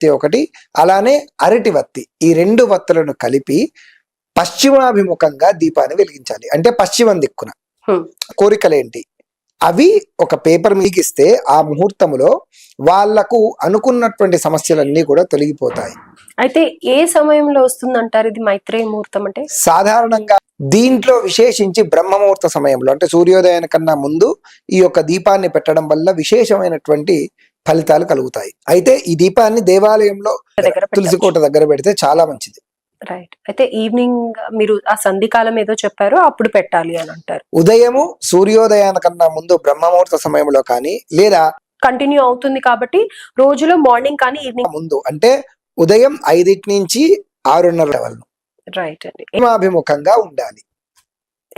వత్తి ఒకటి అలానే అరటి వత్తి. ఈ రెండు వత్తులను కలిపి పశ్చిమాభిముఖంగా దీపాన్ని వెలిగించాలి. అంటే పశ్చిమం దిక్కున. కోరికలేంటి? అవి ఒక పేపర్ మీగిస్తే ఆ ముహూర్తములో వాళ్ళకు అనుకున్నటువంటి సమస్యలన్నీ కూడా తొలగిపోతాయి. అయితే ఏ సమయంలో వస్తుంది అంటారు ఇది మైత్రేయ ముహూర్తం అంటే? సాధారణంగా దీంట్లో విశేషించి బ్రహ్మముహూర్త సమయంలో. అంటే సూర్యోదయాని కన్నా ముందు ఈ యొక్క దీపాన్ని పెట్టడం వల్ల విశేషమైనటువంటి ఫలితాలు కలుగుతాయి. అయితే ఈ దీపాన్ని దేవాలయంలో దగ్గర తులసి కోట దగ్గర పెడితే చాలా మంచిది. రైట్ అయితే ఈవినింగ్ మీరు ఆ సంధికాలం ఏదో చెప్పారో అప్పుడు పెట్టాలి అని అంటారు. ఉదయము సూర్యోదయాని కన్నా ముందు బ్రహ్మముహూర్త సమయంలో కానీ లేదా కంటిన్యూ అవుతుంది కాబట్టి రోజులో మార్నింగ్ కానీ ఈవినింగ్ ముందు అంటే ఉదయం ఐదింటి నుంచి ఆరున్నర వరకు. రైట్ అండి. అభిముఖంగా ఉండాలి.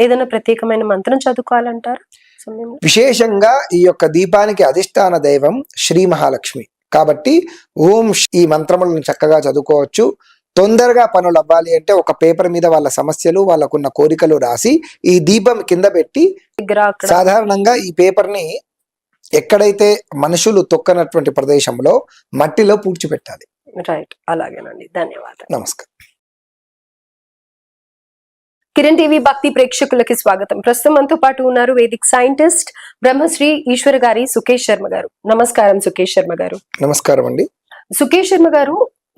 ఏదైనా ప్రత్యేకమైన మంత్రం చదువుకోవాలంటారు? విశేషంగా ఈ యొక్క దీపానికి అధిష్టాన దైవం శ్రీ మహాలక్ష్మి. కాబట్టి ఓం ఈ మంత్రములను చక్కగా చదువుకోవచ్చు. తొందరగా పనులు అవ్వాలి అంటే ఒక పేపర్ మీద వాళ్ళ సమస్యలు వాళ్ళకున్న కోరికలు రాసి ఈ దీపం కింద పెట్టి సాధారణంగా ఈ పేపర్ని ఎక్కడైతే మనుషులు తొక్కనటువంటి ప్రదేశంలో మట్టిలో పూడ్చిపెట్టాలి. రైట్ అలాగేనండి. ధన్యవాదాలు. నమస్కారం. కిరణ్ టీవీ భక్తి ప్రేక్షకులకి స్వాగతం. ప్రస్తుతం మనతో పాటు ఉన్నారు వేదిక్ సైంటిస్ట్ బ్రహ్మశ్రీ ఈశ్వర్ గారి సుకేష్ శర్మ గారు. నమస్కారం సుకేష్ శర్మ గారు. నమస్కారం అండి. సుకేష్ శర్మ గారు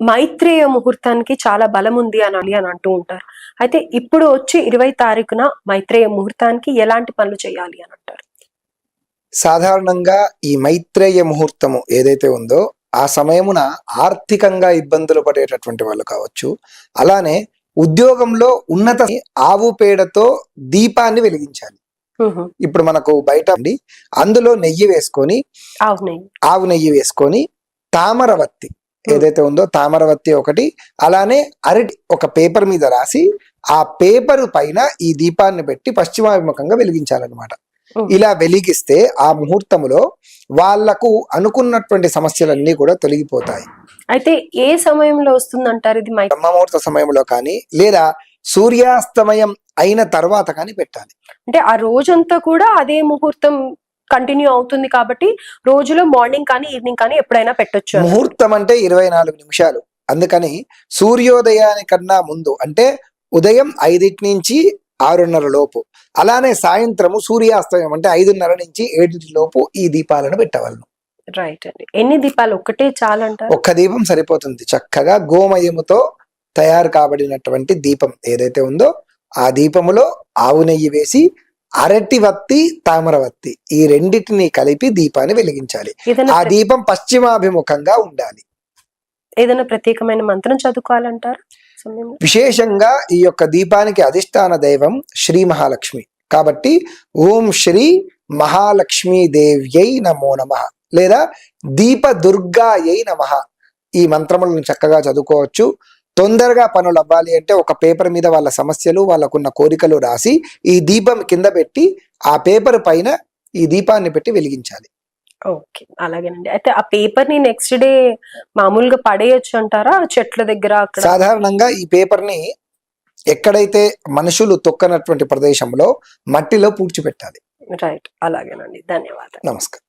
మైత్రేయ ముహూర్తానికి చాలా బలం ఉంది అని అని అంటూ ఉంటారు. అయితే ఇప్పుడు వచ్చే ఇరవై తారీఖున మైత్రేయ ముహూర్తానికి ఎలాంటి పనులు చేయాలి అని అంటారు? సాధారణంగా ఈ మైత్రేయ ముహూర్తము ఏదైతే ఉందో ఆ సమయమున ఆర్థికంగా ఇబ్బందులు పడేటటువంటి వాళ్ళు కావచ్చు. అలానే ఉద్యోగంలో ఉన్నత ఆవు పేడతో దీపాన్ని వెలిగించాలి. ఇప్పుడు మనకు బయట అందులో నెయ్యి వేసుకొని ఆవు నెయ్యి వేసుకొని తామరవత్తి ఏదైతే ఉందో తామరవత్తి ఒకటి అలానే అరటి ఒక పేపర్ మీద రాసి ఆ పేపర్ పైన ఈ దీపాన్ని పెట్టి పశ్చిమాభిముఖంగా వెలిగించాలన్నమాట. ఇలా వెలిగిస్తే ఆ ముహూర్తములో వాళ్ళకు అనుకున్నటువంటి సమస్యలన్నీ కూడా తొలగిపోతాయి. అయితే ఏ సమయంలో వస్తుంది అంటారు ఇది బ్రహ్మముహూర్త సమయంలో కానీ లేదా సూర్యాస్తమయం అయిన తర్వాత కానీ పెట్టాలి. అంటే ఆ రోజంతా కూడా అదే ముహూర్తం కంటిన్యూ అవుతుంది కాబట్టి రోజులో మార్నింగ్ కానీ ఈవినింగ్ కానీ ఎప్పుడైనా పెట్టొచ్చు. ముహూర్తం అంటే ఇరవై నాలుగు నిమిషాలు. అందుకని సూర్యోదయానికన్నా ముందు అంటే ఉదయం ఐదింటి నుంచి ఆరున్నర లోపు. అలానే సాయంత్రము సూర్యాస్తమయం అంటే ఐదున్నర నుంచి ఏడింటి లోపు ఈ దీపాలను పెట్టవలను. రైట్ అండి. ఎన్ని దీపాలు? ఒక్కటే చాలంటారు? ఒక్క దీపం సరిపోతుంది. చక్కగా గోమయముతో తయారు కాబడినటువంటి దీపం ఏదైతే ఉందో ఆ దీపములో ఆవు నెయ్యి వేసి అరటి వత్తి తామరవత్తి ఈ రెండిటిని కలిపి దీపాన్ని వెలిగించాలి. ఆ దీపం పశ్చిమాభిముఖంగా ఉండాలి. ఏదైనా ప్రత్యేకమైన మంత్రం చదువుకోవాలంటారు? విశేషంగా ఈ యొక్క దీపానికి అధిష్టాన దైవం శ్రీ మహాలక్ష్మి. కాబట్టి ఓం శ్రీ మహాలక్ష్మీ దేవ్యై నమో నమ. లేదా దీప దుర్గాయై నమ. ఈ మంత్రములను చక్కగా చదువుకోవచ్చు. తొందరగా పనులు అవ్వాలి అంటే ఒక పేపర్ మీద వాళ్ళ సమస్యలు వాళ్ళకున్న కోరికలు రాసి ఈ దీపం కింద పెట్టి ఆ పేపర్ పైన ఈ దీపాన్ని పెట్టి వెలిగించాలి. ఓకే అలాగేనండి. అయితే ఆ పేపర్ని నెక్స్ట్ డే మామూలుగా పడేయచ్చు అంటారా? చెట్ల దగ్గర అక్కడ? సాధారణంగా ఈ పేపర్ని ఎక్కడైతే మనుషులు తొక్కనటువంటి ప్రదేశంలో మట్టిలో పూడ్చిపెట్టాలి. రైట్ అలాగేనండి. ధన్యవాదాలు. నమస్కారం.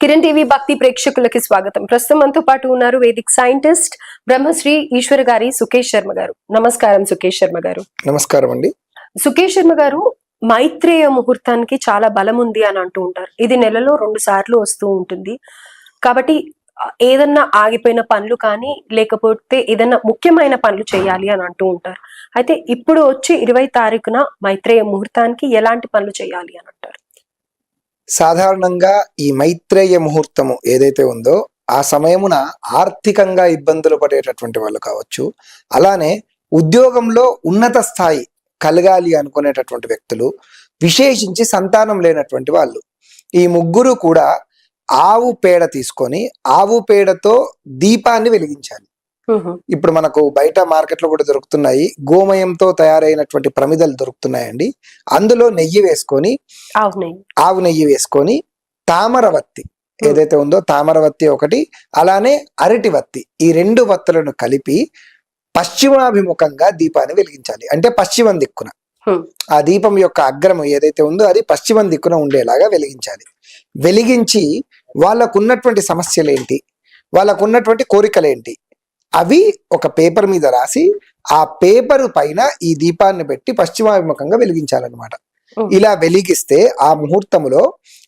కిరణ్ టీవీ భక్తి ప్రేక్షకులకి స్వాగతం. ప్రస్తుతం మనతో పాటు ఉన్నారు వేదిక్ సైంటిస్ట్ బ్రహ్మశ్రీ ఈశ్వర్ గారి సుకేష్ శర్మ గారు. నమస్కారం సుకేష్ శర్మ గారు. నమస్కారం అండి. సుకేష్ శర్మ గారు మైత్రేయ ముహూర్తానికి చాలా బలం ఉంది అని అంటూ ఉంటారు. ఇది నెలలో రెండు సార్లు వస్తూ ఉంటుంది. కాబట్టి ఏదన్నా ఆగిపోయిన పనులు కానీ లేకపోతే ఏదన్నా ముఖ్యమైన పనులు చేయాలి అని అంటూ ఉంటారు. అయితే ఇప్పుడు వచ్చే ఇరవై తారీఖున మైత్రేయ ముహూర్తానికి ఎలాంటి పనులు చేయాలి అని అంటారు? సాధారణంగా ఈ మైత్రేయ ముహూర్తము ఏదైతే ఉందో ఆ సమయమున ఆర్థికంగా ఇబ్బందులు పడేటటువంటి వాళ్ళు కావచ్చు. అలానే ఉద్యోగంలో ఉన్నత స్థాయి కలగాలి అనుకునేటటువంటి వ్యక్తులు విశేషించి సంతానం లేనటువంటి వాళ్ళు. ఈ ముగ్గురు కూడా ఆవు పేడ తీసుకొని ఆవు పేడతో దీపాన్ని వెలిగించాలి. ఇప్పుడు మనకు బయట మార్కెట్లో కూడా దొరుకుతున్నాయి. గోమయంతో తయారైనటువంటి ప్రమిదలు దొరుకుతున్నాయండి. అందులో నెయ్యి వేసుకొని ఆవు నెయ్యి. వేసుకొని తామరవత్తి ఏదైతే ఉందో తామరవత్తి ఒకటి అలానే అరటి వత్తి. ఈ రెండు వత్తులను కలిపి పశ్చిమాభిముఖంగా దీపాన్ని వెలిగించాలి. అంటే పశ్చిమం దిక్కున. ఆ దీపం యొక్క అగ్రము ఏదైతే ఉందో అది పశ్చిమం దిక్కున ఉండేలాగా వెలిగించాలి. వెలిగించి వాళ్ళకు ఉన్నటువంటి సమస్యలు ఏంటి వాళ్ళకు ఉన్నటువంటి కోరికలు ఏంటి అవి ఒక పేపర్ మీద రాసి ఆ పేపర్ పైన ఈ దీపాన్ని పెట్టి పశ్చిమాభిముఖంగా వెలిగించాలన్నమాట. ఇలా వెలిగిస్తే ఆ ముహూర్తములో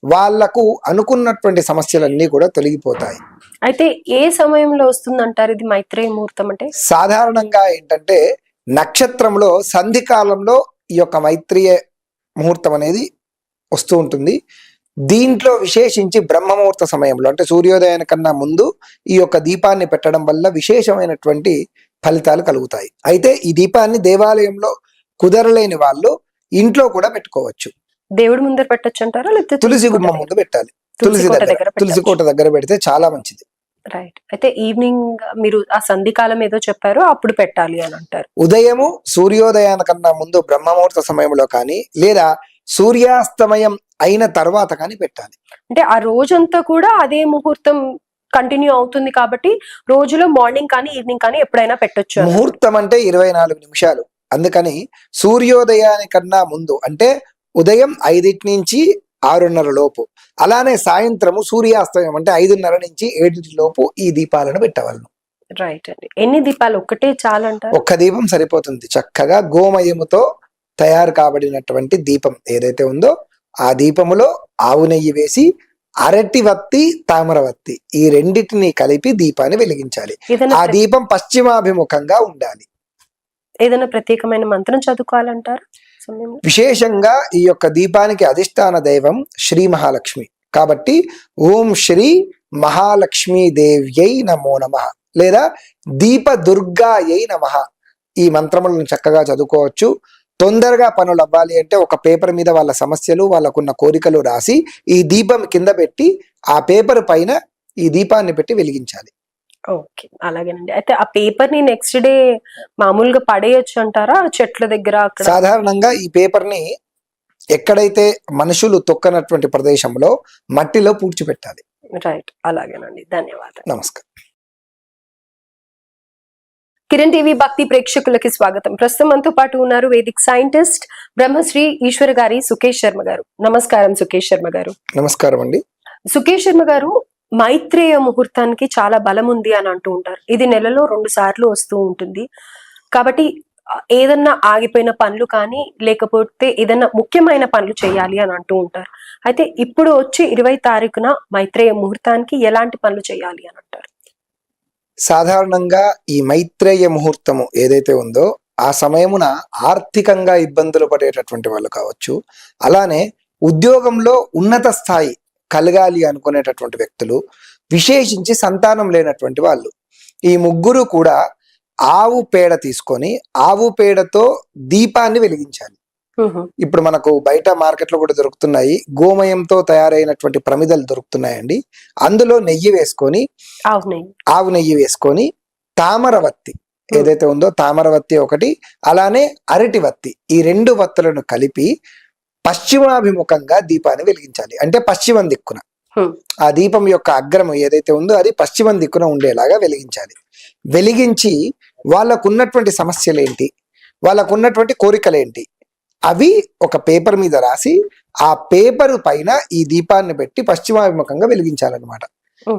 వాళ్ళకు అనుకున్నటువంటి సమస్యలన్నీ కూడా తొలగిపోతాయి. అయితే ఏ సమయంలో వస్తుంది అంటారు ఇది మైత్రేయ ముహూర్తం అంటే? సాధారణంగా ఏంటంటే నక్షత్రంలో సంధి కాలంలో ఈ యొక్క మైత్రియ ముహూర్తం అనేది వస్తూ ఉంటుంది. దీంట్లో విశేషించి బ్రహ్మముహూర్త సమయంలో అంటే సూర్యోదయాని కన్నా ముందు ఈ యొక్క దీపాన్ని పెట్టడం వల్ల విశేషమైనటువంటి ఫలితాలు కలుగుతాయి. అయితే ఈ దీపాన్ని దేవాలయంలో కుదరలేని వాళ్ళు ఇంట్లో కూడా పెట్టుకోవచ్చు. దేవుడి ముందర పెట్టొచ్చు అంటారా లేకపోతే తులసి గుమ్మం ముందు పెట్టాలి. తులసి కోట దగ్గర తులసి కోట దగ్గర పెడితే చాలా మంచిది. రైట్ అయితే ఈవినింగ్ మీరు ఆ సంధి కాలం ఏదో చెప్పారో అప్పుడు పెట్టాలి అని అంటారు. ఉదయము సూర్యోదయానికన్నా ముందు బ్రహ్మముహూర్త సమయంలో కానీ లేదా సూర్యాస్తమయం అయిన తర్వాత కానీ పెట్టాలి. అంటే ఆ రోజంతా కూడా అదే ముహూర్తం కంటిన్యూ అవుతుంది కాబట్టి రోజులో మార్నింగ్ కానీ ఈవినింగ్ కానీ ఎప్పుడైనా పెట్టొచ్చు. ముహూర్తం అంటే ఇరవై నాలుగు నిమిషాలు. అందుకని సూర్యోదయానికన్నా ముందు అంటే ఉదయం ఐదింటి నుంచి ఆరున్నర లోపు. అలానే సాయంత్రము సూర్యాస్తమయం అంటే ఐదున్నర నుంచి ఏడింటి లోపు ఈ దీపాలను పెట్టవలను. రైట్ అండి. ఎన్ని దీపాలు? ఒక్కటే చాలంటారు? ఒక్క దీపం సరిపోతుంది. చక్కగా గోమయముతో తయారు కాబడినటువంటి దీపం ఏదైతే ఉందో ఆ దీపములో ఆవు నెయ్యి వేసి అరటి వత్తి తామరవత్తి ఈ రెండిటిని కలిపి దీపాన్ని వెలిగించాలి. ఆ దీపం పశ్చిమాభిముఖంగా ఉండాలి. ఏదైనా ప్రత్యేకమైన మంత్రం చదువుకోవాలంటారు? విశేషంగా ఈ యొక్క దీపానికి అధిష్టాన దైవం శ్రీ మహాలక్ష్మి. కాబట్టి ఓం శ్రీ మహాలక్ష్మీ దేవ్యై నమో నమ. లేదా దీప దుర్గాయై నమ. ఈ మంత్రములను చక్కగా చదువుకోవచ్చు. తొందరగా పనులు అవ్వాలి అంటే ఒక పేపర్ మీద వాళ్ళ సమస్యలు వాళ్ళకున్న కోరికలు రాసి ఈ దీపం కింద పెట్టి ఆ పేపర్ పైన ఈ దీపాన్ని పెట్టి వెలిగించాలి. ఓకే. అలాగేనండి. అయితే ఆ పేపర్ని నెక్స్ట్ డే మామూలుగా పడేయొచ్చు అంటారా? చెట్ల దగ్గర సాధారణంగా ఈ పేపర్ని ఎక్కడైతే మనుషులు తొక్కనటువంటి ప్రదేశంలో మట్టిలో పూడ్చిపెట్టాలి. రైట్. అలాగేనండి. ధన్యవాదాలు. నమస్కారం. కిరణ్ టీవీ భక్తి ప్రేక్షకులకి స్వాగతం. ప్రస్తుతం మనతో పాటు ఉన్నారు వేదిక్ సైంటిస్ట్ బ్రహ్మశ్రీ ఈశ్వర్ గారి సుకేష్ శర్మ గారు. నమస్కారం సుకేష్ శర్మ గారు. నమస్కారం అండి. సుకేష్ శర్మ గారు మైత్రేయ ముహూర్తానికి చాలా బలం ఉంది అని అంటూ ఉంటారు. ఇది నెలలో రెండు సార్లు వస్తూ ఉంటుంది. కాబట్టి ఏదన్నా ఆగిపోయిన పనులు కానీ లేకపోతే ఏదన్నా ముఖ్యమైన పనులు చేయాలి అని అంటూ ఉంటారు. అయితే ఇప్పుడు వచ్చే ఇరవై తారీఖున మైత్రేయ ముహూర్తానికి ఎలాంటి పనులు చేయాలి అని అంటారు? సాధారణంగా ఈ మైత్రేయ ముహూర్తము ఏదైతే ఉందో ఆ సమయమున ఆర్థికంగా ఇబ్బందులు పడేటటువంటి వాళ్ళు కావచ్చు. అలానే ఉద్యోగంలో ఉన్నత స్థాయి కలగాలి అనుకునేటటువంటి వ్యక్తులు విశేషించి సంతానం లేనటువంటి వాళ్ళు. ఈ ముగ్గురు కూడా ఆవు పేడ తీసుకొని ఆవు పేడతో దీపాన్ని వెలిగించాలి. ఇప్పుడు మనకు బయట మార్కెట్లో కూడా దొరుకుతున్నాయి. గోమయంతో తయారైనటువంటి ప్రమిదలు దొరుకుతున్నాయండి. అందులో నెయ్యి వేసుకొని ఆవు నెయ్యి. వేసుకొని తామరవత్తి ఏదైతే ఉందో తామరవత్తి ఒకటి అలానే అరటి వత్తి. ఈ రెండు వత్తులను కలిపి పశ్చిమాభిముఖంగా దీపాన్ని వెలిగించాలి. అంటే పశ్చిమం దిక్కున. ఆ దీపం యొక్క అగ్రము ఏదైతే ఉందో అది పశ్చిమం దిక్కున ఉండేలాగా వెలిగించాలి. వెలిగించి వాళ్ళకున్నటువంటి సమస్యలు ఏంటి వాళ్ళకున్నటువంటి కోరికలు ఏంటి అవి ఒక పేపర్ మీద రాసి ఆ పేపర్ పైన ఈ దీపాన్ని పెట్టి పశ్చిమాభిముఖంగా వెలిగించాలన్నమాట.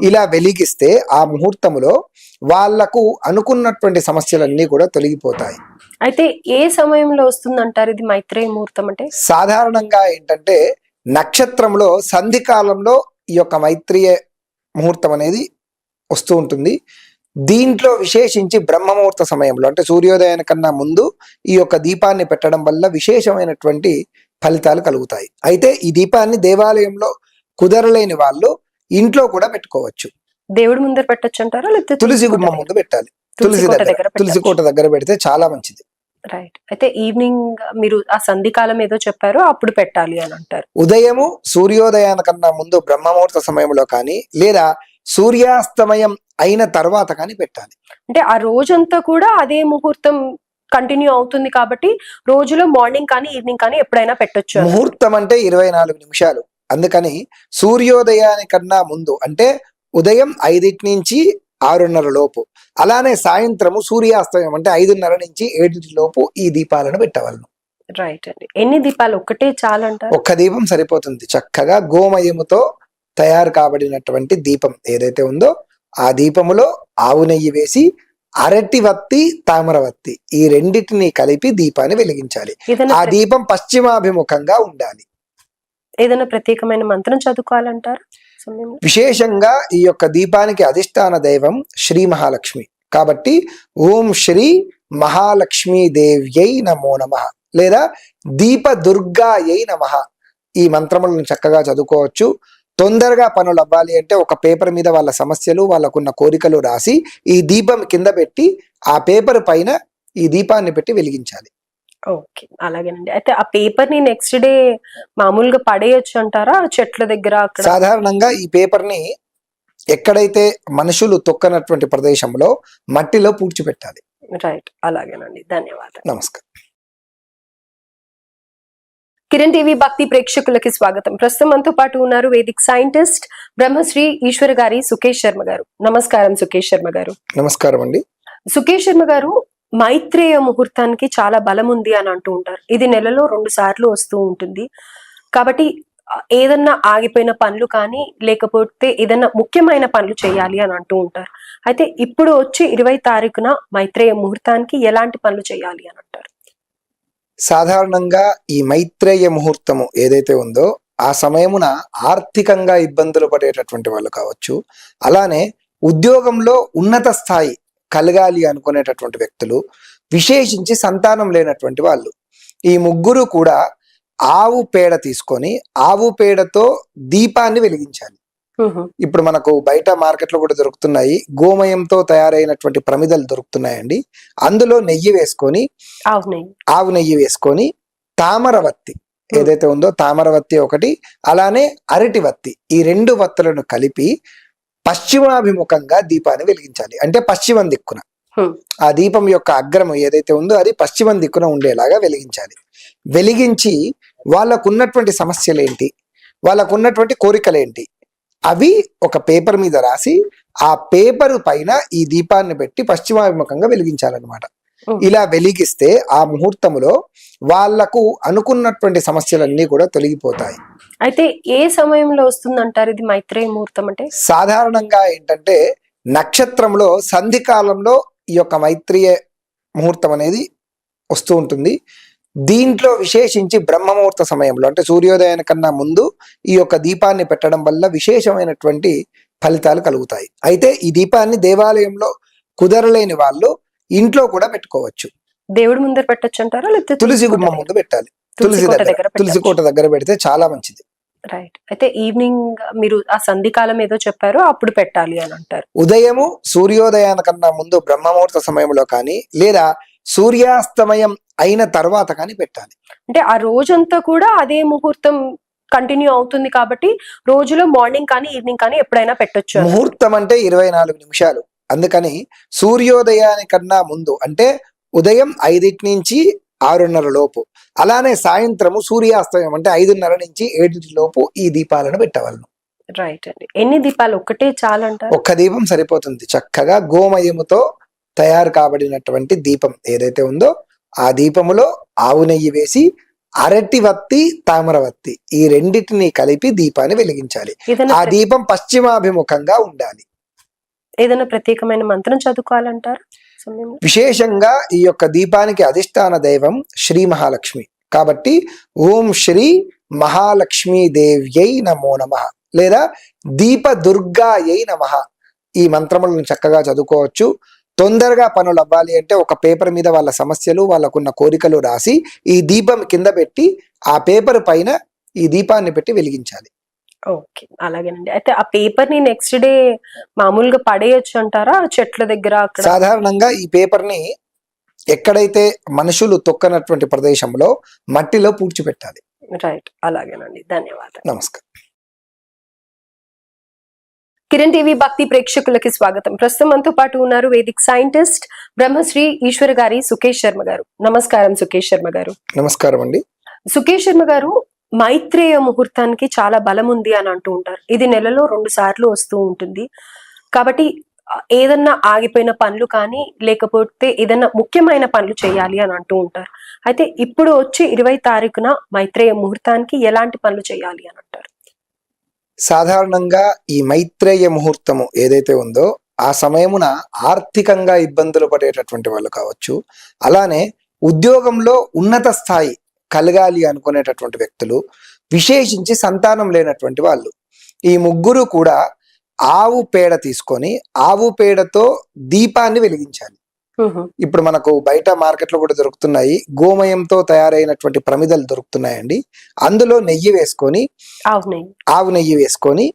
ఇలా వెలిగిస్తే ఆ ముహూర్తములో వాళ్ళకు అనుకున్నటువంటి సమస్యలన్నీ కూడా తొలగిపోతాయి. అయితే ఏ సమయంలో వస్తుంది అంటారు ఇది మైత్రేయ ముహూర్తం అంటే? సాధారణంగా ఏంటంటే నక్షత్రంలో సంధి కాలంలో ఈ యొక్క మైత్రియ ముహూర్తం అనేది వస్తూ ఉంటుంది. దీంట్లో విశేషించి బ్రహ్మముహూర్త సమయంలో అంటే సూర్యోదయానికన్నా ముందు ఈ యొక్క దీపాన్ని పెట్టడం వల్ల విశేషమైనటువంటి ఫలితాలు కలుగుతాయి. అయితే ఈ దీపాన్ని దేవాలయంలో కుదరలేని వాళ్ళు ఇంట్లో కూడా పెట్టుకోవచ్చు. దేవుడి ముందర పెట్టొచ్చు అంటారా? లేకపోతే తులసి గుమ్మం? ముందు పెట్టాలి. తులసి దగ్గర తులసి. కోట దగ్గర పెడితే చాలా మంచిది. రైట్ అయితే ఈవినింగ్ మీరు ఆ సంధి కాలం ఏదో చెప్పారో అప్పుడు పెట్టాలి అని అంటారు. ఉదయము సూర్యోదయానికన్నా ముందు బ్రహ్మముహూర్త సమయంలో కానీ లేదా సూర్యాస్తమయం అయిన తర్వాత కానీ పెట్టాలి. అంటే ఆ రోజంతా కూడా అదే ముహూర్తం కంటిన్యూ అవుతుంది కాబట్టి రోజులో మార్నింగ్ కానీ ఈవినింగ్ కానీ ఎప్పుడైనా పెట్టొచ్చు. ముహూర్తం అంటే ఇరవై నాలుగు నిమిషాలు. అందుకని సూర్యోదయానికన్నా ముందు అంటే ఉదయం ఐదింటి నుంచి ఆరున్నర లోపు అలానే సాయంత్రము సూర్యాస్తమయం అంటే ఐదున్నర నుంచి ఏడింటి లోపు ఈ దీపాలను పెట్టవలను. రైట్ అండి. ఎన్ని దీపాలు? ఒక్కటే చాలంటారు? ఒక్క దీపం సరిపోతుంది. చక్కగా గోమయముతో తయారు కాబడినటువంటి దీపం ఏదైతే ఉందో ఆ దీపములో ఆవు నెయ్యి వేసి అరటి వత్తి తామరవత్తి ఈ రెండిటిని కలిపి దీపాన్ని వెలిగించాలి. ఆ దీపం పశ్చిమాభిముఖంగా ఉండాలి. ఏదైనా ప్రత్యేకమైన మంత్రం చదువుకోవాలంటారు విశేషంగా ఈ యొక్క దీపానికి అధిష్టాన దైవం శ్రీ మహాలక్ష్మి. కాబట్టి ఓం శ్రీ మహాలక్ష్మీ దేవ్యై నమో నమ. లేదా దీప దుర్గాయై నమ. ఈ మంత్రములను చక్కగా చదువుకోవచ్చు. తొందరగా పనులు అవ్వాలి అంటే ఒక పేపర్ మీద వాళ్ళ సమస్యలు వాళ్ళకున్న కోరికలు రాసి ఈ దీపం కింద పెట్టి ఆ పేపర్ పైన ఈ దీపాన్ని పెట్టి వెలిగించాలి. ఓకే అలాగేనండి. అయితే ఆ పేపర్ని నెక్స్ట్ డే మామూలుగా పడేయచ్చు అంటారా? చెట్ల దగ్గర అక్కడ? సాధారణంగా ఈ పేపర్ని ఎక్కడైతే మనుషులు తొక్కనటువంటి ప్రదేశంలో మట్టిలో పూడ్చిపెట్టాలి. రైట్ అలాగేనండి. ధన్యవాదాలు. నమస్కారం. కిరణ్ టీవీ భక్తి ప్రేక్షకులకి స్వాగతం. ప్రస్తుతం మనతో పాటు ఉన్నారు వేదిక్ సైంటిస్ట్ బ్రహ్మశ్రీ ఈశ్వర్ గారి సుకేష్ శర్మ గారు. నమస్కారం సుకేష్ శర్మ గారు. నమస్కారం అండి. సుకేష్ శర్మ గారు మైత్రేయ ముహూర్తానికి చాలా బలం ఉంది అని అంటూ ఉంటారు. ఇది నెలలో రెండు సార్లు వస్తూ ఉంటుంది. కాబట్టి ఏదన్నా ఆగిపోయిన పనులు కానీ లేకపోతే ఏదన్నా ముఖ్యమైన పనులు చేయాలి అని అంటూ ఉంటారు. అయితే ఇప్పుడు వచ్చే ఇరవై తారీఖున మైత్రేయ ముహూర్తానికి ఎలాంటి పనులు చేయాలి అని అంటారు? సాధారణంగా ఈ మైత్రేయ ముహూర్తము ఏదైతే ఉందో ఆ సమయమున ఆర్థికంగా ఇబ్బందులు పడేటటువంటి వాళ్ళు కావచ్చు. అలానే ఉద్యోగంలో ఉన్నత స్థాయి కలగాలి అనుకునేటటువంటి వ్యక్తులు విశేషించి సంతానం లేనటువంటి వాళ్ళు. ఈ ముగ్గురు కూడా ఆవు పేడ తీసుకొని ఆవు పేడతో దీపాన్ని వెలిగించాలి. ఇప్పుడు మనకు బయట మార్కెట్లో కూడా దొరుకుతున్నాయి. గోమయంతో తయారైనటువంటి ప్రమిదలు దొరుకుతున్నాయండి. అందులో నెయ్యి వేసుకొని ఆవు నెయ్యి. వేసుకొని తామరవత్తి ఏదైతే ఉందో తామరవత్తి ఒకటి అలానే అరటి వత్తి. ఈ రెండు వత్తులను కలిపి పశ్చిమాభిముఖంగా దీపాన్ని వెలిగించాలి. అంటే పశ్చిమం దిక్కున. ఆ దీపం యొక్క అగ్రము ఏదైతే ఉందో అది పశ్చిమం దిక్కున ఉండేలాగా వెలిగించాలి. వెలిగించి వాళ్ళకున్నటువంటి సమస్యలు ఏంటి వాళ్ళకున్నటువంటి కోరికలు ఏంటి అవి ఒక పేపర్ మీద రాసి ఆ పేపర్ పైన ఈ దీపాన్ని పెట్టి పశ్చిమాభిముఖంగా వెలిగించాలన్నమాట. ఇలా వెలిగిస్తే ఆ ముహూర్తములో వాళ్ళకు అనుకున్నటువంటి సమస్యలన్నీ కూడా తొలగిపోతాయి. అయితే ఏ సమయంలో వస్తుంది అంటారు ఇది మైత్రేయ ముహూర్తం అంటే? సాధారణంగా ఏంటంటే నక్షత్రంలో సంధి కాలంలో ఈ యొక్క మైత్రీయ ముహూర్తం అనేది వస్తూ ఉంటుంది. దీంట్లో విశేషించి బ్రహ్మముహూర్త సమయంలో అంటే సూర్యోదయాని కన్నా ముందు ఈ యొక్క దీపాన్ని పెట్టడం వల్ల విశేషమైనటువంటి ఫలితాలు కలుగుతాయి. అయితే ఈ దీపాన్ని దేవాలయంలో కుదరలేని వాళ్ళు ఇంట్లో కూడా పెట్టుకోవచ్చు. దేవుడి ముందర పెట్టచ్చు అంటారా లేకపోతే తులసి గుమ్మం? ముందు పెట్టాలి. తులసి దగ్గర తులసి. కోట దగ్గర పెడితే చాలా మంచిది. రైట్ అయితే ఈవినింగ్ మీరు ఆ సంధి కాలం ఏదో చెప్పారో అప్పుడు పెట్టాలి అని అంటారు. ఉదయము సూర్యోదయానికన్నా ముందు బ్రహ్మముహూర్త సమయంలో కానీ లేదా సూర్యాస్తమయం అయిన తర్వాత కానీ పెట్టాలి. అంటే ఆ రోజంతా కూడా అదే ముహూర్తం కంటిన్యూ అవుతుంది కాబట్టి రోజులో మార్నింగ్ కానీ ఈవినింగ్ కానీ ఎప్పుడైనా పెట్టొచ్చు. ముహూర్తం అంటే ఇరవై నాలుగు నిమిషాలు. అందుకని సూర్యోదయానికన్నా ముందు అంటే ఉదయం ఐదింటి నుంచి ఆరున్నర లోపు. అలానే సాయంత్రము సూర్యాస్తమయం అంటే ఐదున్నర నుంచి ఏడింటి లోపు ఈ దీపాలను పెట్టవలను. రైట్ అండి. ఎన్ని దీపాలు? ఒక్కటే చాలు అంటారు ఒక్క దీపం సరిపోతుంది. చక్కగా గోమయముతో తయారు కాబడినటువంటి దీపం ఏదైతే ఉందో ఆ దీపములో ఆవు నెయ్యి వేసి అరటి వత్తి తామరవత్తి ఈ రెండిటిని కలిపి దీపాన్ని వెలిగించాలి. ఆ దీపం పశ్చిమాభిముఖంగా ఉండాలి. ఏదైనా ప్రత్యేకమైన మంత్రం చదువుకోవాలంటారు? విశేషంగా ఈ యొక్క దీపానికి అధిష్టాన దైవం శ్రీ మహాలక్ష్మి. కాబట్టి ఓం శ్రీ మహాలక్ష్మీ దేవ్యై నమో నమ. లేదా దీప దుర్గాయై నమ. ఈ మంత్రములను చక్కగా చదువుకోవచ్చు. తొందరగా పనులు అవ్వాలి అంటే ఒక పేపర్ మీద వాళ్ళ సమస్యలు వాళ్ళకున్న కోరికలు రాసి ఈ దీపం కింద పెట్టి ఆ పేపర్ పైన ఈ దీపాన్ని పెట్టి వెలిగించాలి. ఓకే అలాగేనండి. అయితే ఆ పేపర్ని నెక్స్ట్ డే మామూలుగా పడేయచ్చు అంటారా? చెట్ల దగ్గర అక్కడ? సాధారణంగా ఈ పేపర్ని ఎక్కడైతే మనుషులు తొక్కనటువంటి ప్రదేశంలో మట్టిలో పూడ్చిపెట్టాలి. రైట్ అలాగేనండి. ధన్యవాదాలు. నమస్కారం. కిరణ్ టీవీ భక్తి ప్రేక్షకులకి స్వాగతం. ప్రస్తుతం మనతో పాటు ఉన్నారు వేదిక్ సైంటిస్ట్ బ్రహ్మశ్రీ ఈశ్వర్ గారి సుకేష్ శర్మ గారు. నమస్కారం సుకేష్ శర్మ గారు. నమస్కారం అండి. సుకేష్ శర్మ గారు మైత్రేయ ముహూర్తానికి చాలా బలం ఉంది అని అంటూ ఉంటారు. ఇది నెలలో రెండు సార్లు వస్తూ ఉంటుంది. కాబట్టి ఏదన్నా ఆగిపోయిన పనులు కానీ లేకపోతే ఏదన్నా ముఖ్యమైన పనులు చేయాలి అని అంటూ ఉంటారు. అయితే ఇప్పుడు వచ్చే ఇరవై తారీఖున మైత్రేయ ముహూర్తానికి ఎలాంటి పనులు చేయాలి అని అంటారు? సాధారణంగా ఈ మైత్రేయ ముహూర్తము ఏదైతే ఉందో ఆ సమయమున ఆర్థికంగా ఇబ్బందులు పడేటటువంటి వాళ్ళు కావచ్చు. అలానే ఉద్యోగంలో ఉన్నత స్థాయి కలగాలి అనుకునేటటువంటి వ్యక్తులు విశేషించి సంతానం లేనటువంటి వాళ్ళు. ఈ ముగ్గురు కూడా ఆవు పేడ తీసుకొని ఆవు పేడతో దీపాన్ని వెలిగించాలి. ఇప్పుడు మనకు బయట మార్కెట్లో కూడా దొరుకుతున్నాయి. గోమయంతో తయారైనటువంటి ప్రమిదలు దొరుకుతున్నాయండి. అందులో నెయ్యి వేసుకొని ఆవు నెయ్యి. ఆవు నెయ్యి వేసుకొని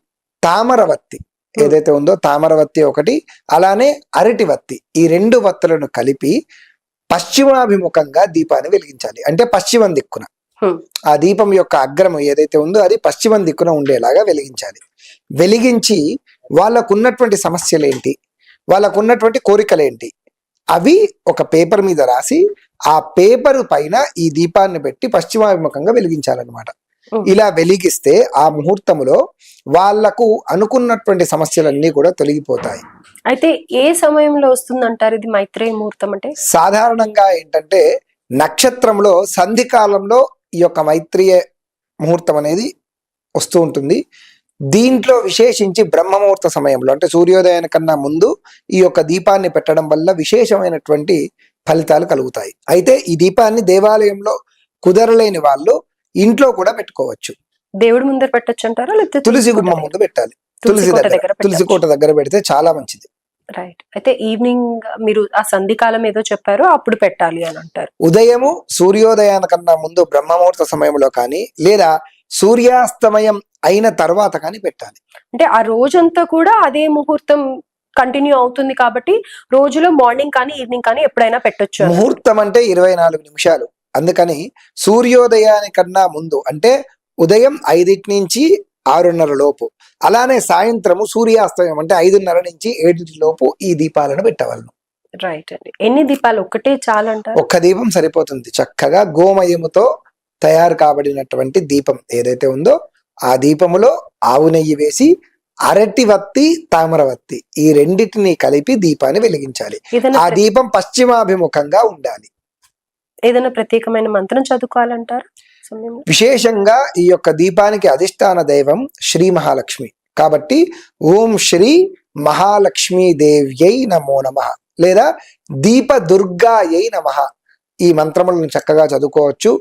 తామరవత్తి ఏదైతే ఉందో తామరవత్తి ఒకటి అలానే అరటి వత్తి. ఈ రెండు వత్తులను కలిపి పశ్చిమాభిముఖంగా దీపాన్ని వెలిగించాలి. అంటే పశ్చిమం దిక్కున. ఆ దీపం యొక్క అగ్రము ఏదైతే ఉందో అది పశ్చిమం దిక్కున ఉండేలాగా వెలిగించాలి. వెలిగించి వాళ్ళకున్నటువంటి సమస్యలు ఏంటి వాళ్ళకున్నటువంటి కోరికలేంటి? అవి ఒక పేపర్ మీద రాసి ఆ పేపర్ పైన ఈ దీపాన్ని పెట్టి పశ్చిమాభిముఖంగా వెలిగించాలన్నమాట. ఇలా వెలిగిస్తే ఆ ముహూర్తములో వాళ్ళకు అనుకున్నటువంటి సమస్యలన్నీ కూడా తొలగిపోతాయి. అయితే ఏ సమయంలో వస్తుంది అంటారు ఇది మైత్రేయ ముహూర్తం అంటే? సాధారణంగా ఏంటంటే నక్షత్రంలో సంధి కాలంలో ఈ యొక్క మైత్రియ ముహూర్తం అనేది వస్తూ ఉంటుంది. దీంట్లో విశేషించి బ్రహ్మముహూర్త సమయంలో అంటే సూర్యోదయాని కన్నా ముందు ఈ యొక్క దీపాన్ని పెట్టడం వల్ల విశేషమైనటువంటి ఫలితాలు కలుగుతాయి. అయితే ఈ దీపాన్ని దేవాలయంలో కుదరలేని వాళ్ళు ఇంట్లో కూడా పెట్టుకోవచ్చు. దేవుడి ముందర పెట్టొచ్చు అంటారా? లేకపోతే తులసి గుమ్మం ముందు పెట్టాలి. తులసి దగ్గర తులసి. కోట దగ్గర పెడితే చాలా మంచిది. రైట్ అయితే ఈవినింగ్ మీరు ఆ సంధి కాలం ఏదో చెప్పారో అప్పుడు పెట్టాలి అని అంటారు. ఉదయము సూర్యోదయానికన్నా ముందు బ్రహ్మముహూర్త సమయంలో కానీ లేదా సూర్యాస్తమయం అయిన తర్వాత కానీ పెట్టాలి. అంటే ఆ రోజంతా కూడా అదే ముహూర్తం కంటిన్యూ అవుతుంది కాబట్టి రోజులో మార్నింగ్ కానీ ఈవినింగ్ కానీ ఎప్పుడైనా పెట్టొచ్చు. ముహూర్తం అంటే ఇరవై నాలుగు నిమిషాలు. అందుకని సూర్యోదయానికన్నా ముందు అంటే ఉదయం ఐదింటి నుంచి ఆరున్నర లోపు అలానే సాయంత్రము సూర్యాస్తమయం అంటే ఐదున్నర నుంచి ఏడింటి లోపు ఈ దీపాలను పెట్టవలను. రైట్ అండి. ఎన్ని దీపాలు? ఒక్కటే చాలు అంటారు ఒక్క దీపం సరిపోతుంది. చక్కగా గోమయముతో తయారు కాబడినటువంటి దీపం ఏదైతే ఉందో ఆ దీపములో ఆవు నెయ్యి వేసి అరటి వత్తి తామరవత్తి ఈ రెండిటిని కలిపి దీపాన్ని వెలిగించాలి. ఆ దీపం పశ్చిమాభిముఖంగా ఉండాలి. ఏదైనా ప్రత్యేకమైన మంత్రం చదువుకోవాలంటారు విశేషంగా ఈ యొక్క దీపానికి అధిష్టాన దైవం శ్రీ మహాలక్ష్మి. కాబట్టి ఓం శ్రీ మహాలక్ష్మీ దేవ్యై నమో నమ. లేదా దీప దుర్గాయై నమ. ఈ మంత్రములను చక్కగా చదువుకోవచ్చు.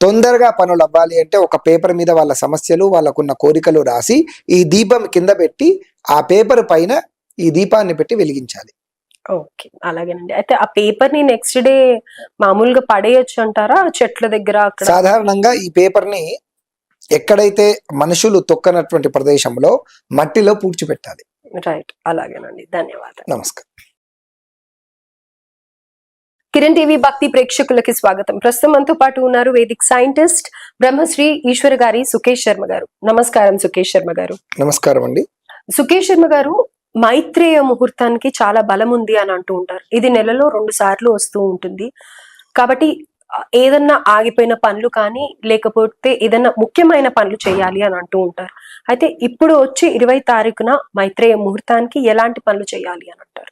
తొందరగా పనులు అవ్వాలి అంటే ఒక పేపర్ మీద వాళ్ళ సమస్యలు వాళ్ళకున్న కోరికలు రాసి ఈ దీపం కింద పెట్టి ఆ పేపర్ పైన ఈ దీపాన్ని పెట్టి వెలిగించాలి. ఓకే అలాగేనండి. అయితే ఆ పేపర్ని నెక్స్ట్ డే మామూలుగా పడేయచ్చు అంటారా? చెట్ల దగ్గర అక్కడ? సాధారణంగా ఈ పేపర్ని ఎక్కడైతే మనుషులు తొక్కనటువంటి ప్రదేశంలో మట్టిలో పూడ్చిపెట్టాలి. రైట్ అలాగేనండి. ధన్యవాదాలు. నమస్కారం. కిరణ్ టీవీ భక్తి ప్రేక్షకులకి స్వాగతం. ప్రస్తుతం మనతో పాటు ఉన్నారు వేదిక్ సైంటిస్ట్ బ్రహ్మశ్రీ ఈశ్వర్ గారి సుకేష్ శర్మ గారు. నమస్కారం సుకేష్ శర్మ గారు. నమస్కారం అండి. సుకేష్ శర్మ గారు మైత్రేయ ముహూర్తానికి చాలా బలం ఉంది అని అంటూ ఉంటారు. ఇది నెలలో రెండు సార్లు వస్తూ ఉంటుంది. కాబట్టి ఏదన్నా ఆగిపోయిన పనులు కానీ లేకపోతే ఏదన్నా ముఖ్యమైన పనులు చేయాలి అని అంటూ ఉంటారు. అయితే ఇప్పుడు వచ్చే ఇరవై తారీఖున మైత్రేయ ముహూర్తానికి ఎలాంటి పనులు చేయాలి అని అంటారు?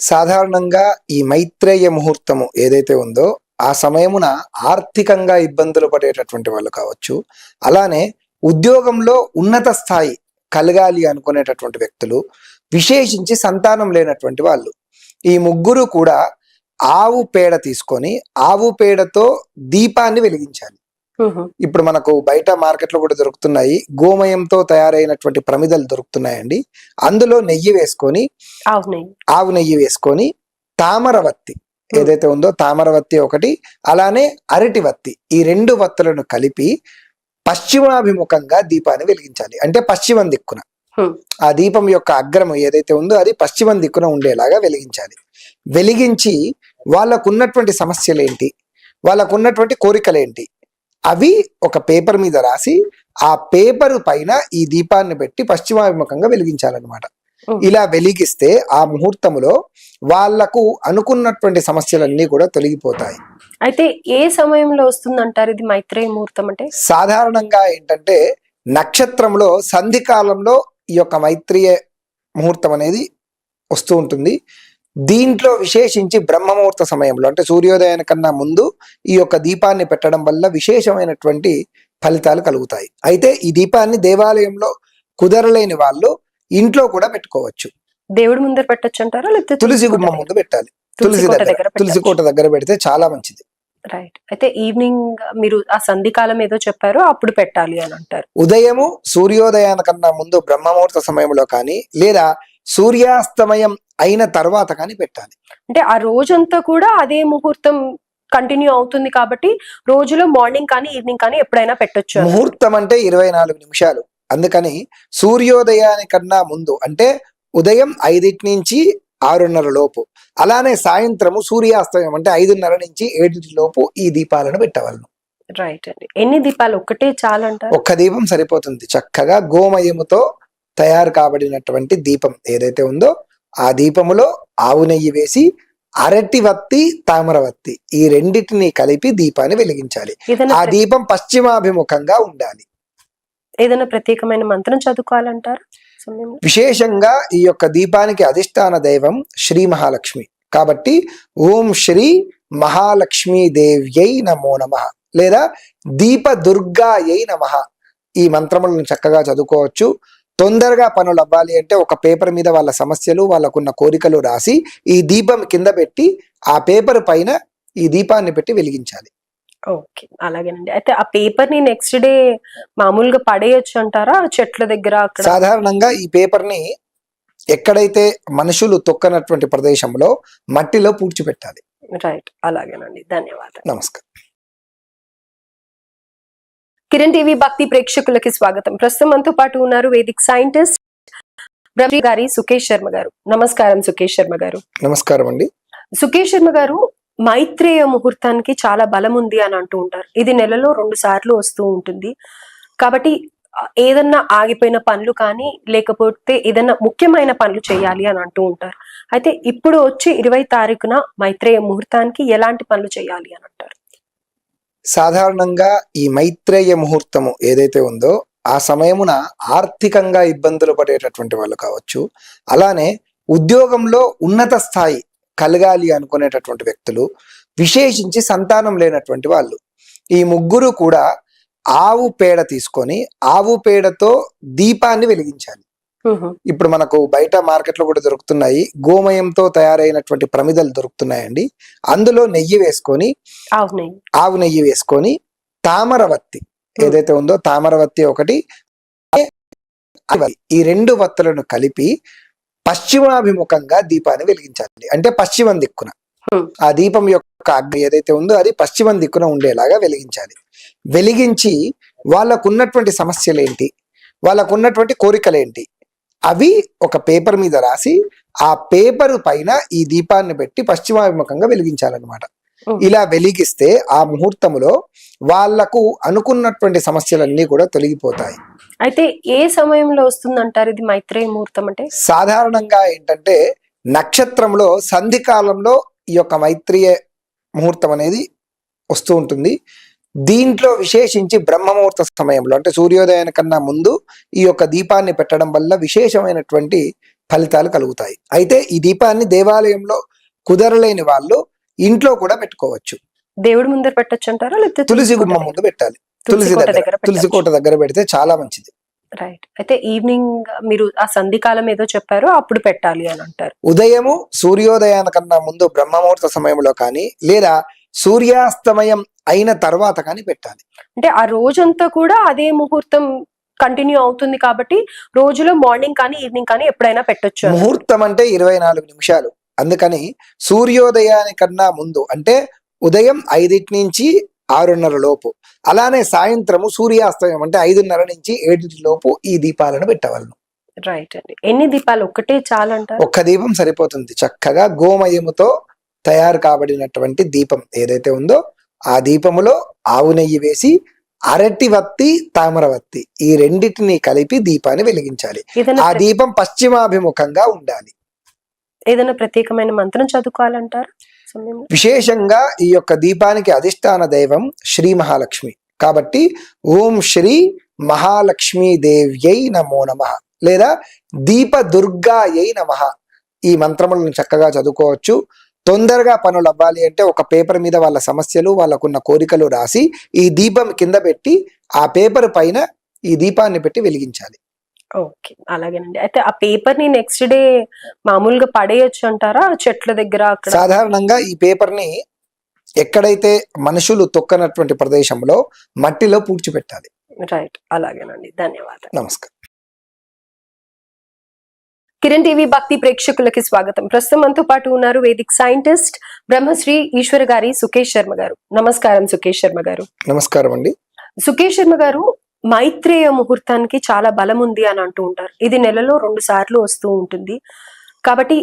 సాధారణంగా ఈ మైత్రేయ ముహూర్తము ఏదైతే ఉందో ఆ సమయమున ఆర్థికంగా ఇబ్బందులు పడేటటువంటి వాళ్ళు కావచ్చు. అలానే ఉద్యోగంలో ఉన్నత స్థాయి కలగాలి అనుకునేటటువంటి వ్యక్తులు విశేషించి సంతానం లేనటువంటి వాళ్ళు. ఈ ముగ్గురు కూడా ఆవు పేడ తీసుకొని ఆవు పేడతో దీపాన్ని వెలిగించాలి. ఇప్పుడు మనకు బయట మార్కెట్లో కూడా దొరుకుతున్నాయి. గోమయంతో తయారైనటువంటి ప్రమిదలు దొరుకుతున్నాయండి. అందులో నెయ్యి వేసుకొని ఆవు నెయ్యి. ఆవు నెయ్యి వేసుకొని తామరవత్తి ఏదైతే ఉందో తామరవత్తి ఒకటి అలానే అరటి వత్తి. ఈ రెండు వత్తులను కలిపి పశ్చిమాభిముఖంగా దీపాన్ని వెలిగించాలి. అంటే పశ్చిమం దిక్కున. ఆ దీపం యొక్క అగ్రము ఏదైతే ఉందో అది పశ్చిమం దిక్కున ఉండేలాగా వెలిగించాలి. వెలిగించి వాళ్ళకున్నటువంటి సమస్యలు ఏంటి వాళ్ళకున్నటువంటి కోరికలేంటి? అవి ఒక పేపర్ మీద రాసి ఆ పేపర్ పైన ఈ దీపాన్ని పెట్టి పశ్చిమాభిముఖంగా వెలిగించాలన్నమాట. ఇలా వెలిగిస్తే ఆ ముహూర్తములో వాళ్ళకు అనుకున్నటువంటి సమస్యలన్నీ కూడా తొలగిపోతాయి. అయితే ఏ సమయంలో వస్తుంది అంటారు ఇది మైత్రేయ ముహూర్తం అంటే? సాధారణంగా ఏంటంటే నక్షత్రంలో సంధి కాలంలో ఈ యొక్క మైత్రియ ముహూర్తం అనేది వస్తూ ఉంటుంది. దీంట్లో విశేషించి బ్రహ్మముహూర్త సమయంలో అంటే సూర్యోదయానికన్నా ముందు ఈ యొక్క దీపాన్ని పెట్టడం వల్ల విశేషమైనటువంటి ఫలితాలు కలుగుతాయి. అయితే ఈ దీపాన్ని దేవాలయంలో కుదరలేని వాళ్ళు ఇంట్లో కూడా పెట్టుకోవచ్చు. దేవుడి ముందర పెట్టొచ్చు అంటారా? లేకపోతే తులసి గుమ్మం? ముందు పెట్టాలి. తులసి తులసి కోట దగ్గర తులసి. కోట దగ్గర పెడితే చాలా మంచిది. రైట్ అయితే ఈవినింగ్ మీరు ఆ సంధికాలం ఏదో చెప్పారో అప్పుడు పెట్టాలి అని అంటారు. ఉదయము సూర్యోదయానికన్నా ముందు బ్రహ్మముహూర్త సమయంలో కానీ లేదా సూర్యాస్తమయం అయిన తర్వాత కానీ పెట్టాలి. అంటే ఆ రోజంతా కూడా అదే ముహూర్తం కంటిన్యూ అవుతుంది కాబట్టి రోజులో మార్నింగ్ కానీ ఈవినింగ్ కానీ ఎప్పుడైనా పెట్టొచ్చు. ముహూర్తం అంటే ఇరవై నాలుగు నిమిషాలు. అందుకని సూర్యోదయానికన్నా ముందు అంటే ఉదయం ఐదింటి నుంచి ఆరున్నర లోపు అలానే సాయంత్రము సూర్యాస్తమయం అంటే ఐదున్నర నుంచి ఏడింటి లోపు ఈ దీపాలను పెట్టవలను. రైట్ అండి. ఎన్ని దీపాలు? ఒక్కటే చాలు అంటారు ఒక్క దీపం సరిపోతుంది. చక్కగా గోమయముతో తయారు కాబడినటువంటి దీపం ఏదైతే ఉందో ఆ దీపములో ఆవు నెయ్యి వేసి అరటి వత్తి తామరవత్తి ఈ రెండిటిని కలిపి దీపాన్ని వెలిగించాలి. ఆ దీపం పశ్చిమాభిముఖంగా ఉండాలి. ఏదైనా ప్రత్యేకమైన మంత్రం చదువుకోవాలంటారు విశేషంగా ఈ యొక్క దీపానికి అధిష్టాన దైవం శ్రీ మహాలక్ష్మి. కాబట్టి ఓం శ్రీ మహాలక్ష్మీ దేవ్యై నమో నమ. లేదా దీప దుర్గాయై నమ. ఈ మంత్రములను చక్కగా చదువుకోవచ్చు. తొందరగా పనులు అవ్వాలి అంటే ఒక పేపర్ మీద వాళ్ళ సమస్యలు వాళ్ళకున్న కోరికలు రాసి ఈ దీపం కింద పెట్టి ఆ పేపర్ పైన ఈ దీపాన్ని పెట్టి వెలిగించాలి. ఓకే అలాగేనండి. అయితే ఆ పేపర్ని నెక్స్ట్ డే మామూలుగా పడేయచ్చు అంటారా? చెట్ల దగ్గర అక్కడ? సాధారణంగా ఈ పేపర్ని ఎక్కడైతే మనుషులు తొక్కనటువంటి ప్రదేశంలో మట్టిలో పూడ్చిపెట్టాలి. రైట్ అలాగేనండి. ధన్యవాదాలు. నమస్కారం. కిరణ్ టీవీ భక్తి ప్రేక్షకులకి స్వాగతం. ప్రస్తుతం మనతో పాటు ఉన్నారు వేదిక్ సైంటిస్ట్ బ్రహ్మ గారి సుకేష్ శర్మ గారు. నమస్కారం సుకేష్ శర్మ గారు. నమస్కారం అండి. సుకేష్ శర్మ గారు మైత్రేయ ముహూర్తానికి చాలా బలం ఉంది అని అంటూ ఉంటారు. ఇది నెలలో రెండు సార్లు వస్తూ ఉంటుంది. కాబట్టి ఏదన్నా ఆగిపోయిన పనులు కానీ లేకపోతే ఏదన్నా ముఖ్యమైన పనులు చేయాలి అని అంటూ ఉంటారు. అయితే ఇప్పుడు వచ్చే ఇరవై తారీఖున మైత్రేయ ముహూర్తానికి ఎలాంటి పనులు చేయాలి అని అంటారు? సాధారణంగా ఈ మైత్రేయ ముహూర్తము ఏదైతే ఉందో ఆ సమయమున ఆర్థికంగా ఇబ్బందులు పడేటటువంటి వాళ్ళు కావచ్చు. అలానే ఉద్యోగంలో ఉన్నత స్థాయి కలగాలి అనుకునేటటువంటి వ్యక్తులు విశేషించి సంతానం లేనటువంటి వాళ్ళు. ఈ ముగ్గురు కూడా ఆవు పేడ తీసుకొని ఆవు పేడతో దీపాన్ని వెలిగించాలి. ఇప్పుడు మనకు బయట మార్కెట్లో కూడా దొరుకుతున్నాయి. గోమయంతో తయారైనటువంటి ప్రమిదలు దొరుకుతున్నాయండి. అందులో నెయ్యి వేసుకొని ఆవు నెయ్యి. ఆవు నెయ్యి వేసుకొని తామరవత్తి ఏదైతే ఉందో తామరవత్తి ఒకటి ఈ రెండు వత్తులను కలిపి పశ్చిమాభిముఖంగా దీపాన్ని వెలిగించాలి. అంటే పశ్చిమం దిక్కున. ఆ దీపం యొక్క అగ్ని ఏదైతే ఉందో అది పశ్చిమం దిక్కున ఉండేలాగా వెలిగించాలి. వెలిగించి వాళ్ళకున్నటువంటి సమస్యలు ఏంటి వాళ్ళకున్నటువంటి కోరికలేంటి? అవి ఒక పేపర్ మీద రాసి ఆ పేపర్ పైన ఈ దీపాన్ని పెట్టి పశ్చిమాభిముఖంగా వెలిగించాలన్నమాట. ఇలా వెలిగిస్తే ఆ ముహూర్తములో వాళ్ళకు అనుకున్నటువంటి సమస్యలన్నీ కూడా తొలగిపోతాయి. అయితే ఏ సమయంలో వస్తుంది అంటారు ఇది మైత్రేయ ముహూర్తం అంటే? సాధారణంగా ఏంటంటే నక్షత్రంలో సంధి కాలంలో ఈ యొక్క మైత్రీయ ముహూర్తం అనేది వస్తూ ఉంటుంది. దీంట్లో విశేషించి బ్రహ్మముహూర్త సమయంలో అంటే సూర్యోదయానికన్నా ముందు ఈ యొక్క దీపాన్ని పెట్టడం వల్ల విశేషమైనటువంటి ఫలితాలు కలుగుతాయి. అయితే ఈ దీపాన్ని దేవాలయంలో కుదరలేని వాళ్ళు ఇంట్లో కూడా పెట్టుకోవచ్చు. దేవుడి ముందర పెట్టొచ్చు అంటారా లేకపోతే తులసి గుమ్మం? ముందు పెట్టాలి. తులసి దగ్గర తులసి. కోట దగ్గర పెడితే చాలా మంచిది. రైట్ అయితే ఈవినింగ్ మీరు ఆ సంధికాలం ఏదో చెప్పారో అప్పుడు పెట్టాలి అని అంటారు. ఉదయము సూర్యోదయానికన్నా ముందు బ్రహ్మముహూర్త సమయంలో కానీ లేదా సూర్యాస్తమయం అయిన తర్వాత కానీ పెట్టాలి. అంటే ఆ రోజంతా కూడా అదే ముహూర్తం కంటిన్యూ అవుతుంది కాబట్టి రోజులో మార్నింగ్ కానీ ఈవినింగ్ కానీ ఎప్పుడైనా పెట్టొచ్చు. ముహూర్తం అంటే ఇరవై నాలుగు నిమిషాలు. అందుకని సూర్యోదయానికన్నా ముందు అంటే ఉదయం ఐదింటి నుంచి ఆరున్నర లోపు. అలానే సాయంత్రము సూర్యాస్తమయం అంటే ఐదున్నర నుంచి ఏడింటి లోపు ఈ దీపాలను పెట్టవలను. రైట్ అండి. ఎన్ని దీపాలు? ఒక్కటే చాలు అంటారు ఒక్క దీపం సరిపోతుంది. చక్కగా గోమయముతో తయారు కాబడినటువంటి దీపం ఏదైతే ఉందో ఆ దీపములో ఆవు నెయ్యి వేసి అరటి వత్తి తామరవత్తి ఈ రెండిటిని కలిపి దీపాన్ని వెలిగించాలి. ఆ దీపం పశ్చిమాభిముఖంగా ఉండాలి. ఏదైనా ప్రత్యేకమైన మంత్రం చదువుకోవాలంటారు? విశేషంగా ఈ యొక్క దీపానికి అధిష్టాన దైవం శ్రీ మహాలక్ష్మి. కాబట్టి ఓం శ్రీ మహాలక్ష్మీ దేవ్యై నమో నమ. లేదా దీప దుర్గాయై నమ. ఈ మంత్రములను చక్కగా చదువుకోవచ్చు. తొందరగా పనులు అవ్వాలి అంటే ఒక పేపర్ మీద వాళ్ళ సమస్యలు వాళ్ళకున్న కోరికలు రాసి ఈ దీపం కింద పెట్టి ఆ పేపర్ పైన ఈ దీపాన్ని పెట్టి వెలిగించాలి. ఓకే అలాగేనండి. అయితే ఆ పేపర్ని నెక్స్ట్ డే మామూలుగా పడేయొచ్చు అంటారా? చెట్ల దగ్గర అక్కడ? సాధారణంగా ఈ పేపర్ని ఎక్కడైతే మనుషులు తొక్కనటువంటి ప్రదేశంలో మట్టిలో పూడ్చిపెట్టాలి. రైట్ అలాగేనండి. ధన్యవాదాలు. నమస్కారం. కిరణ్ టీవీ భక్తి ప్రేక్షకులకి స్వాగతం. ప్రస్తుతం మనతో పాటు ఉన్నారు వేదిక్ సైంటిస్ట్ బ్రహ్మశ్రీ ఈశ్వర్ గారి సుకేష్ శర్మ గారు. నమస్కారం సుకేష్ శర్మ గారు. నమస్కారం అండి. సుకేష్ శర్మ గారు మైత్రేయ ముహూర్తానికి చాలా బలం ఉంది అని అంటూ ఉంటారు. ఇది నెలలో రెండు సార్లు వస్తూ ఉంటుంది. కాబట్టి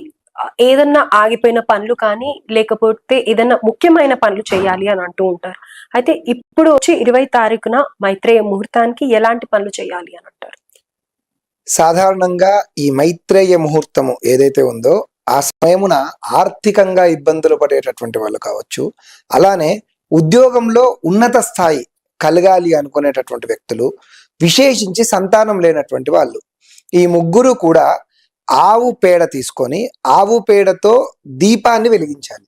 ఏదన్నా ఆగిపోయిన పనులు కానీ లేకపోతే ఏదన్నా ముఖ్యమైన పనులు చేయాలి అని అంటూ ఉంటారు. అయితే ఇప్పుడు వచ్చి ఇరవై తారీఖున మైత్రేయ ముహూర్తానికి ఎలాంటి పనులు చేయాలి అని అంటారు? సాధారణంగా ఈ మైత్రేయ ముహూర్తము ఏదైతే ఉందో ఆ సమయమున ఆర్థికంగా ఇబ్బందులు పడేటటువంటి వాళ్ళు కావచ్చు. అలానే ఉద్యోగంలో ఉన్నత స్థాయి కలగాలి అనుకునేటటువంటి వ్యక్తులు విశేషించి సంతానం లేనటువంటి వాళ్ళు. ఈ ముగ్గురు కూడా ఆవు పేడ తీసుకొని ఆవు పేడతో దీపాన్ని వెలిగించాలి.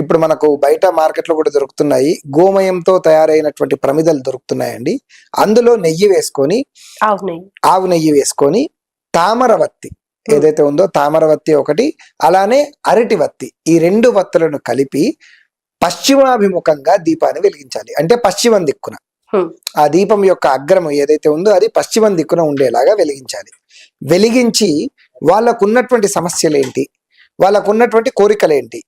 ఇప్పుడు మనకు బయట మార్కెట్లో కూడా దొరుకుతున్నాయి. గోమయంతో తయారైనటువంటి ప్రమిదలు దొరుకుతున్నాయండి. అందులో నెయ్యి వేసుకొని ఆవు నెయ్యి. వేసుకొని తామరవత్తి ఏదైతే ఉందో తామరవత్తి ఒకటి అలానే అరటి వత్తి. ఈ రెండు వత్తులను కలిపి పశ్చిమాభిముఖంగా దీపాన్ని వెలిగించాలి. అంటే పశ్చిమం దిక్కున. ఆ దీపం యొక్క అగ్రము ఏదైతే ఉందో అది పశ్చిమం దిక్కున ఉండేలాగా వెలిగించాలి. వెలిగించి వాళ్ళకున్నటువంటి సమస్యలు ఏంటి వాళ్ళకున్నటువంటి కోరికలు ఏంటి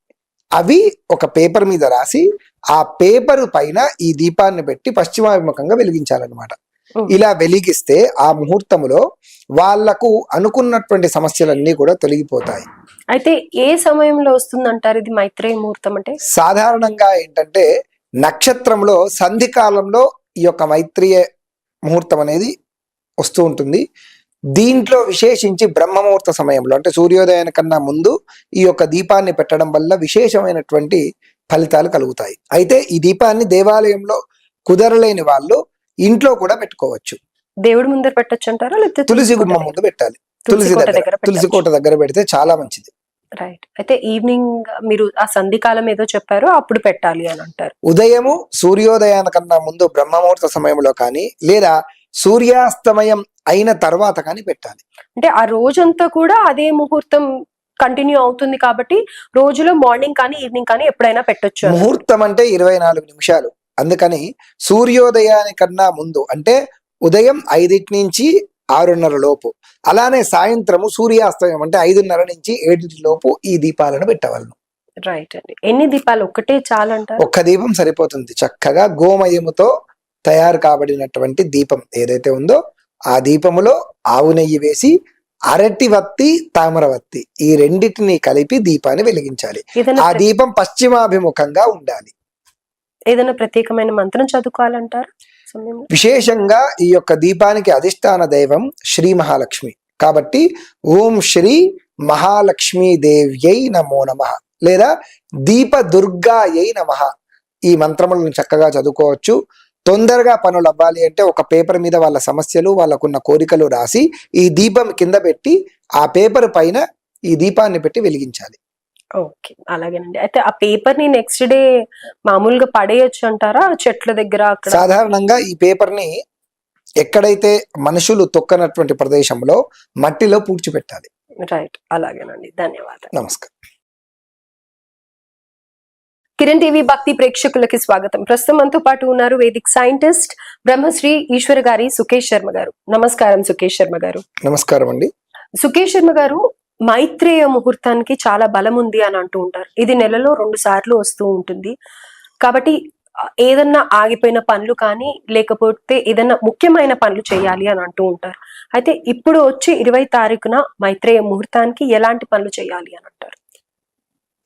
అవి ఒక పేపర్ మీద రాసి ఆ పేపర్ పైన ఈ దీపాన్ని పెట్టి పశ్చిమాభిముఖంగా వెలిగించాలన్నమాట. ఇలా వెలిగిస్తే ఆ ముహూర్తములో వాళ్ళకు అనుకున్నటువంటి సమస్యలన్నీ కూడా తొలగిపోతాయి. అయితే ఏ సమయంలో వస్తుంది అంటారు ఇది మైత్రేయ ముహూర్తం అంటే? సాధారణంగా ఏంటంటే నక్షత్రంలో సంధి కాలంలో ఈ యొక్క మైత్రీయ ముహూర్తం అనేది వస్తూ ఉంటుంది. దీంట్లో విశేషించి బ్రహ్మముహూర్త సమయంలో అంటే సూర్యోదయాని కన్నా ముందు ఈ యొక్క దీపాన్ని పెట్టడం వల్ల విశేషమైనటువంటి ఫలితాలు కలుగుతాయి. అయితే ఈ దీపాన్ని దేవాలయంలో కుదరలేని వాళ్ళు ఇంట్లో కూడా పెట్టుకోవచ్చు. దేవుడి ముందర పెట్టొచ్చు అంటారా? లేకపోతే తులసి గుమ్మం ముందు పెట్టాలి. తులసి దగ్గర తులసి. కోట దగ్గర పెడితే చాలా మంచిది. రైట్ అయితే ఈవినింగ్ మీరు ఆ సంధికాలం ఏదో చెప్పారో అప్పుడు పెట్టాలి అని అంటారు. ఉదయము సూర్యోదయానికన్నా ముందు బ్రహ్మముహూర్త సమయంలో కానీ లేదా సూర్యాస్తమయం అయిన తర్వాత కానీ పెట్టాలి. అంటే ఆ రోజంతా కూడా అదే ముహూర్తం కంటిన్యూ అవుతుంది కాబట్టి రోజులో మార్నింగ్ కానీ ఈవినింగ్ కానీ ఎప్పుడైనా పెట్టొచ్చు. ముహూర్తం అంటే ఇరవై నాలుగు నిమిషాలు. అందుకని సూర్యోదయానికన్నా ముందు అంటే ఉదయం ఐదింటి నుంచి ఆరున్నర లోపు అలానే సాయంత్రము సూర్యాస్తమయం అంటే ఐదున్నర నుంచి ఏడింటి లోపు ఈ దీపాలను పెట్టవలను. రైట్ అండి. ఎన్ని దీపాలు? ఒక్కటే చాలంటారు? ఒక్క దీపం సరిపోతుంది. చక్కగా గోమయముతో తయారు కాబడినటువంటి దీపం ఏదైతే ఉందో ఆ దీపములో ఆవు నెయ్యి వేసి అరటి వత్తి తామరవత్తి ఈ రెండిటిని కలిపి దీపాన్ని వెలిగించాలి. ఆ దీపం పశ్చిమాభిముఖంగా ఉండాలి. ఏదైనా ప్రత్యేకమైన మంత్రం చదువుకోవాలంటారు విశేషంగా ఈ యొక్క దీపానికి అధిష్టాన దైవం శ్రీ మహాలక్ష్మి. కాబట్టి ఓం శ్రీ మహాలక్ష్మీ దేవ్యై నమో నమ. లేదా దీప దుర్గాయై నమ. ఈ మంత్రములను చక్కగా చదువుకోవచ్చు. తొందరగా పనులు అవ్వాలి అంటే ఒక పేపర్ మీద వాళ్ళ సమస్యలు వాళ్ళకున్న కోరికలు రాసి ఈ దీపం కింద పెట్టి ఆ పేపర్ పైన ఈ దీపాన్ని పెట్టి వెలిగించాలి. ఓకే అలాగేనండి. అయితే ఆ పేపర్ని నెక్స్ట్ డే మామూలుగా పడేయొచ్చు అంటారా? చెట్ల దగ్గర అక్కడ? సాధారణంగా ఈ పేపర్ని ఎక్కడైతే మనుషులు తొక్కనటువంటి ప్రదేశంలో మట్టిలో పూడ్చిపెట్టాలి. రైట్ అలాగేనండి. ధన్యవాదాలు. నమస్కారం. కిరణ్ టీవీ భక్తి ప్రేక్షకులకి స్వాగతం. ప్రస్తుతం మనతో పాటు ఉన్నారు వేదిక్ సైంటిస్ట్ బ్రహ్మశ్రీ ఈశ్వర్ గారి సుకేష్ శర్మ గారు. నమస్కారం సుకేష్ శర్మ గారు. నమస్కారం అండి. సుకేష్ శర్మ గారు మైత్రేయ ముహూర్తానికి చాలా బలం ఉంది అని అంటూ ఉంటారు. ఇది నెలలో రెండు సార్లు వస్తూ ఉంటుంది. కాబట్టి ఏదన్నా ఆగిపోయిన పనులు కానీ లేకపోతే ఏదన్నా ముఖ్యమైన పనులు చేయాలి అని అంటూ ఉంటారు. అయితే ఇప్పుడు వచ్చి ఇరవై తారీఖున మైత్రేయ ముహూర్తానికి ఎలాంటి పనులు చేయాలి అని అంటారు?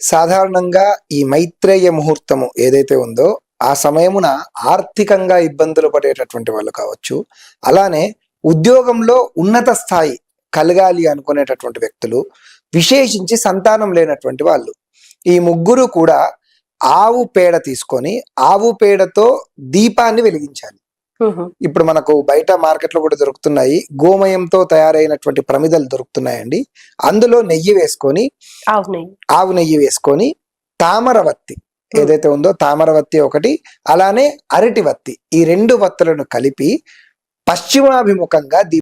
సాధారణంగా ఈ మైత్రేయ ముహూర్తము ఏదైతే ఉందో ఆ సమయమున ఆర్థికంగా ఇబ్బందులు పడేటటువంటి వాళ్ళు కావచ్చు. అలానే ఉద్యోగంలో ఉన్నత స్థాయి కలగాలి అనుకునేటటువంటి వ్యక్తులు విశేషించి సంతానం లేనటువంటి వాళ్ళు. ఈ ముగ్గురు కూడా ఆవు పేడ తీసుకొని ఆవు పేడతో దీపాన్ని వెలిగించాలి. ఇప్పుడు మనకు బయట మార్కెట్లో కూడా దొరుకుతున్నాయి. గోమయంతో తయారైనటువంటి ప్రమిదలు దొరుకుతున్నాయండి. అందులో నెయ్యి వేసుకొని ఆవు నెయ్యి. వేసుకొని తామరవత్తి ఏదైతే ఉందో తామరవత్తి ఒకటి అలానే అరటి వత్తి. ఈ రెండు వత్తులను కలిపి పశ్చిమాభిముఖంగా